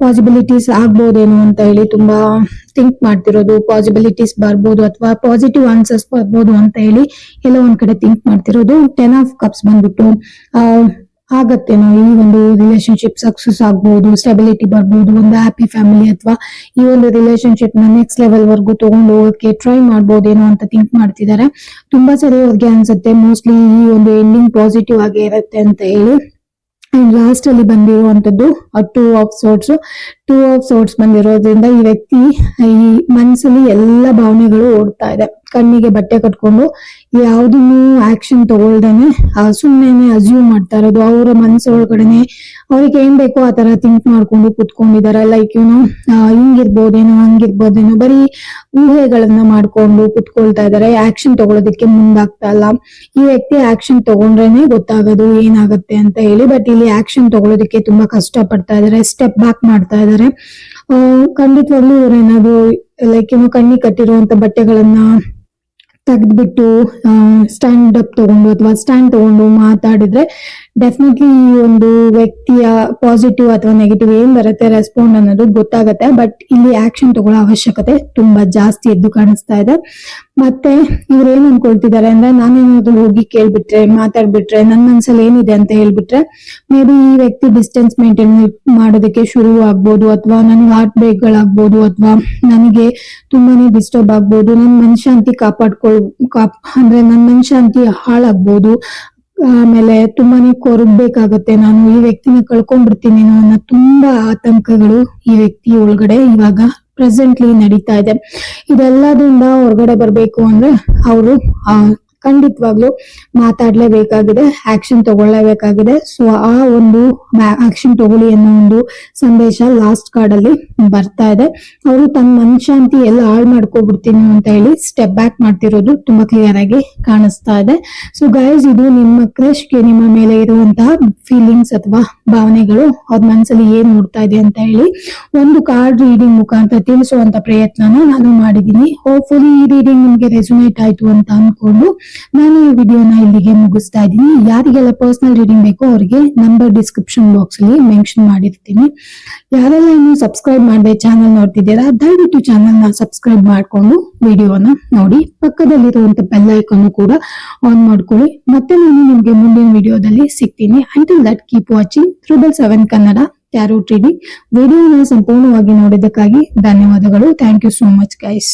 Speaker 1: ಪಾಸಿಬಿಲಿಟೀಸ್ ಆಗ್ಬೋದೇನೋ ಅಂತ ಹೇಳಿ ತುಂಬಾ ಥಿಂಕ್ ಮಾಡ್ತಿರೋದು. ಪಾಸಿಬಿಲಿಟೀಸ್ ಬರ್ಬೋದು ಅಥವಾ ಪಾಸಿಟಿವ್ ಆನ್ಸರ್ಸ್ ಬರ್ಬೋದು ಅಂತ ಹೇಳಿ ಎಲ್ಲೋ ಒಂದ್ ಕಡೆ ಥಿಂಕ್ ಮಾಡ್ತಿರೋದು. ಟೆನ್ ಆಫ್ ಕಪ್ಸ್ ಬಂದ್ಬಿಟ್ಟು ಆಗತ್ತೇನೋ ಈ ಒಂದು ರಿಲೇಶನ್ಶಿಪ್ ಸಕ್ಸಸ್ ಆಗ್ಬೋದು ಸ್ಟೆಬಿಲಿಟಿ ಬರ್ಬೋದು, ಒಂದು ಹ್ಯಾಪಿ ಫ್ಯಾಮಿಲಿ ಅಥವಾ ಈ ಒಂದು ರಿಲೇಶನ್ಶಿಪ್ನ ನೆಕ್ಸ್ಟ್ ಲೆವೆಲ್ ವರ್ಗೂ ತಗೊಂಡು ಹೋಗಕ್ಕೆ ಟ್ರೈ ಮಾಡ್ಬೋದೇನೋ ಅಂತ ಥಿಂಕ್ ಮಾಡ್ತಿದ್ದಾರೆ ತುಂಬಾ ಸರಿ ಅವ್ರಿಗೆ ಅನ್ಸುತ್ತೆ ಮೋಸ್ಟ್ಲಿ ಈ ಒಂದು ಎಂಡಿಂಗ್ ಪಾಸಿಟಿವ್ ಆಗಿ ಇರುತ್ತೆ ಅಂತ ಹೇಳಿ. ಲಾಸ್ಟ್ ಅಲ್ಲಿ ಬಂದಿರುವಂತದ್ದು two of swords two of swords ಬಂದಿರೋದ್ರಿಂದ ಈ ವ್ಯಕ್ತಿ ಈ ಮನಸ್ಸಲ್ಲಿ ಎಲ್ಲ ಭಾವನೆಗಳು ಓಡ್ತಾ ಇದೆ. ಕಣ್ಣಿಗೆ ಬಟ್ಟೆ ಕಟ್ಕೊಂಡು ಯಾವ್ದನ್ನು ಆಕ್ಷನ್ ತಗೊಳ್ದೇನೆ ಸುಮ್ಮನೆ ಅಸ್ಯೂಮ್ ಮಾಡ್ತಾ ಇರೋದು. ಅವರ ಮನ್ಸೊಳಗಡೆನೆ ಅವ್ರಿಗೆ ಏನ್ ಬೇಕೋ ಆ ತರ ಥಿಂಕ್ ಮಾಡ್ಕೊಂಡು ಕುತ್ಕೊಂಡಿದಾರೆ ಲೈಕ್ ಏನು ಹಿಂಗಿರ್ಬೋದೇನೋ, ಹಂಗಿರ್ಬೋದೇನೋ, ಬರೀ ಊಹೆಗಳನ್ನ ಮಾಡ್ಕೊಂಡು ಕುತ್ಕೊಳ್ತಾ ಇದಾರೆ ಆಕ್ಷನ್ ತಗೊಳೋದಕ್ಕೆ ಮುಂದಾಗ್ತಾ ಇಲ್ಲ. ಈ ವ್ಯಕ್ತಿ ಆಕ್ಷನ್ ತಗೊಂಡ್ರೇನೆ ಗೊತ್ತಾಗೋದು ಏನಾಗುತ್ತೆ ಅಂತ ಹೇಳಿ ಬಟ್ ಇಲ್ಲಿ ಆಕ್ಷನ್ ತಗೊಳೋದಕ್ಕೆ ತುಂಬಾ ಕಷ್ಟ ಪಡ್ತಾ ಇದಾರೆ ಸ್ಟೆಪ್ ಬ್ಯಾಕ್ ಮಾಡ್ತಾ ಇದಾರೆ ಖಂಡಿತವಾಗ್ಲೂ ಇವ್ರೇನಾದ್ರು ಲೈಕ್ ಏನು ಕಣ್ಣಿ ಕಟ್ಟಿರುವಂತ ಬಟ್ಟೆಗಳನ್ನ ತೆಗೆದ್ಬಿಟ್ಟು ಸ್ಟ್ಯಾಂಡ್ ಅಪ್ ತಗೊಂಡು ಅಥವಾ ಸ್ಟ್ಯಾಂಡ್ ತಗೊಂಡು ಮಾತಾಡಿದ್ರೆ ಡೆಫಿನೆಟ್ಲಿ ಈ ಒಂದು ವ್ಯಕ್ತಿಯ ಪಾಸಿಟಿವ್ ಅಥವಾ ನೆಗೆಟಿವ್ ಏನ್ ಬರುತ್ತೆ ರೆಸ್ಪಾಂಡ್ ಅನ್ನೋದು ಗೊತ್ತಾಗತ್ತೆ ಬಟ್ ಇಲ್ಲಿ ಆಕ್ಷನ್ ತಗೊಳ್ಳೋ ಅವಶ್ಯಕತೆ ತುಂಬಾ ಜಾಸ್ತಿ ಎದ್ದು ಕಾಣಿಸ್ತಾ ಇದೆ. ಮತ್ತೆ ಇವ್ರು ಏನ್ ಅನ್ಕೊಳ್ತಿದ್ದಾರೆ ಅಂದ್ರೆ ನಾನೇನಾದ್ರು ಹೋಗಿ ಕೇಳ್ಬಿಟ್ರೆ, ಮಾತಾಡ್ಬಿಟ್ರೆ, ನನ್ ಮನ್ಸಲ್ಲಿ ಏನಿದೆ ಅಂತ ಹೇಳ್ಬಿಟ್ರೆ ಮೇ ಬಿ ಈ ವ್ಯಕ್ತಿ ಡಿಸ್ಟೆನ್ಸ್ ಮೇಂಟೈನ್ ಮಾಡೋದಕ್ಕೆ ಶುರು ಆಗ್ಬೋದು, ಅಥವಾ ನನ್ಗೆ ಹಾರ್ಟ್ ಬ್ರೇಕ್ ಗಳಾಗ್ಬೋದು ಅಥವಾ ನನಗೆ ತುಂಬಾನೇ ಡಿಸ್ಟರ್ಬ್ ಆಗ್ಬೋದು, ನನ್ ಮನಶಾಂತಿ ಕಾಪಾಡ್ಕೊಳ್ ಕಾಪ್ ಅಂದ್ರೆ ನನ್ ಮನಶಾಂತಿ ಹಾಳಾಗ್ಬೋದು ಆಮೇಲೆ ತುಂಬಾನೇ ಕೊರಗ್ಬೇಕಾಗತ್ತೆ. ನಾನು ಈ ವ್ಯಕ್ತಿನ ಕಳ್ಕೊಂಡ್ಬಿಡ್ತೀನೇನೋ ಅನ್ನೋ ತುಂಬಾ ಆತಂಕಗಳು ಈ ವ್ಯಕ್ತಿ ಒಳಗಡೆ ಇವಾಗ ಪ್ರೆಸೆಂಟ್ಲಿ ನಡೀತಾ ಇದೆ. ಇದೆಲ್ಲದಿಂದ ಹೊರಗಡೆ ಬರ್ಬೇಕು ಅಂದ್ರೆ ಅವರು ಖಂಡಿತವಾಗ್ಲು ಮಾತಾಡ್ಲೇಬೇಕಾಗಿದೆ ಆಕ್ಷನ್ ತಗೊಳ್ಳೇಬೇಕಾಗಿದೆ. ಸೊ ಆ ಒಂದು ಆಕ್ಷನ್ ತಗೊಳ್ಳಿ ಅನ್ನೋ ಒಂದು ಸಂದೇಶ ಲಾಸ್ಟ್ ಕಾರ್ಡ್ ಅಲ್ಲಿ ಬರ್ತಾ ಇದೆ. ಅವರು ತನ್ನ ಮನಶಾಂತಿ ಎಲ್ಲ ಹಾಳು ಮಾಡ್ಕೊಬಿಡ್ತೀನಿ ಅಂತ ಹೇಳಿ ಸ್ಟೆಪ್ ಬ್ಯಾಕ್ ಮಾಡ್ತಿರೋದು ತುಂಬಾ ಕ್ಲಿಯರ್ ಆಗಿ ಕಾಣಿಸ್ತಾ ಇದೆ. ಸೊ ಗೈಸ್ ಇದು ನಿಮ್ಮ ಕ್ರಶ್ಗೆ ನಿಮ್ಮ ಮೇಲೆ ಇರುವಂತಹ ಫೀಲಿಂಗ್ಸ್ ಅಥವಾ ಭಾವನೆಗಳು ಅವ್ರ ಮನಸ್ಸಲ್ಲಿ ಏನ್ ನೋಡ್ತಾ ಇದೆ ಅಂತ ಹೇಳಿ ಒಂದು ಕಾರ್ಡ್ ರೀಡಿಂಗ್ ಮುಖಾಂತರ ತಿಳಿಸುವಂತ ಪ್ರಯತ್ನನ ನಾನು ಮಾಡಿದ್ದೀನಿ. ಹೋಪ್ಫುಲಿ ಈ ರೀಡಿಂಗ್ ನಿಮ್ಗೆ ರೆಸುನೇಟ್ ಆಯ್ತು ಅಂತ ಅನ್ಕೊಂಡು ನಾನು ಈ ವಿಡಿಯೋನ ಇಲ್ಲಿಗೆ ಮುಗಿಸ್ತಾ ಇದ್ದೀನಿ. ಯಾರಿಗೆಲ್ಲ ಪರ್ಸನಲ್ ರೀಡಿಂಗ್ ಬೇಕೋ ಅವರಿಗೆ ನಂಬರ್ ಡಿಸ್ಕ್ರಿಪ್ಷನ್ ಬಾಕ್ಸ್ ಅಲ್ಲಿ ಮೆನ್ಷನ್ ಮಾಡಿರ್ತೀನಿ. ಯಾರೆಲ್ಲ ಇನ್ನು ಸಬ್ಸ್ಕ್ರೈಬ್ ಮಾಡದೆ ಚಾನಲ್ ನೋಡ್ತಿದ್ದೀರಾ, ದಯವಿಟ್ಟು ಚಾನಲ್ನ ಸಬ್ಸ್ಕ್ರೈಬ್ ಮಾಡ್ಕೊಂಡು ವಿಡಿಯೋನ ನೋಡಿ. ಪಕ್ಕದಲ್ಲಿರುವಂತ ಬೆಲ್ ಐಕಾನ್ ಕೂಡ ಆನ್ ಮಾಡ್ಕೊಳ್ಳಿ. ಮತ್ತೆ ನಾನು ನಿಮ್ಗೆ ಮುಂದಿನ ವಿಡಿಯೋದಲ್ಲಿ ಸಿಗ್ತೀನಿ. Until that keep watching triple seven Kannada tarot reading ವಿಡಿಯೋನ ಸಂಪೂರ್ಣವಾಗಿ ನೋಡಿದ್ದಕ್ಕಾಗಿ ಧನ್ಯವಾದಗಳು. Thank you so much guys